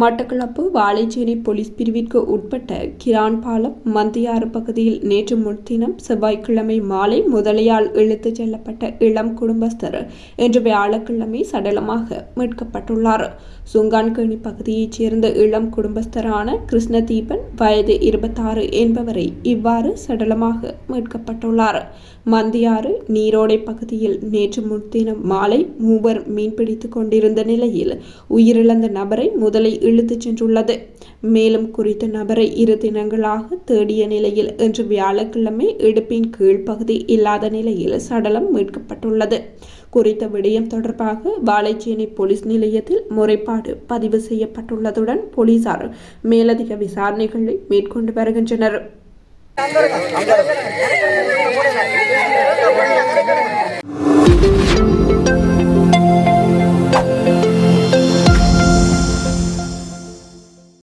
Batticaloa Vazhaicheri police பிரிவிற்கு உட்பட்ட கிரான் பாலம் மந்தியாறு பகுதியில் நேற்று முன்தினம் செவ்வாய்க்கிழமை மாலை முதலையால் இழுத்துச் செல்லப்பட்ட இளம் குடும்பஸ்தர் இன்று வியாழக்கிழமை சடலமாக மீட்கப்பட்டுள்ளார். சுங்கான்கேணி பகுதியைச் சேர்ந்த இளம் குடும்பஸ்தரான கிருஷ்ணதீபன் வயது இருபத்தாறு என்பவரை இவ்வாறு சடலமாக மீட்கப்பட்டுள்ளார். மந்தியாறு நீரோடை பகுதியில் நேற்று முன்தினம் மாலை மூவர் மீன்பிடித்துக் கொண்டிருந்த நிலையில் உயிரிழந்த நபரை முதலை இழுத்துச் சென்றுள்ளது. மேலும் குறித்த நபரை இரு தினங்களாக தேடிய நிலையில் இன்று வியாழக்கிழமை இடுப்பின் கீழ்ப்பகுதி இல்லாத நிலையில் சடலம் மீட்கப்பட்டுள்ளது. குறித்த விடயம் தொடர்பாக வாழைச்சேனை போலீஸ் நிலையத்தில் முறைப்பாடு பதிவு செய்யப்பட்டுள்ளதுடன் போலீசார் மேலதிக விசாரணைகளை மேற்கொண்டு வருகின்றனர்.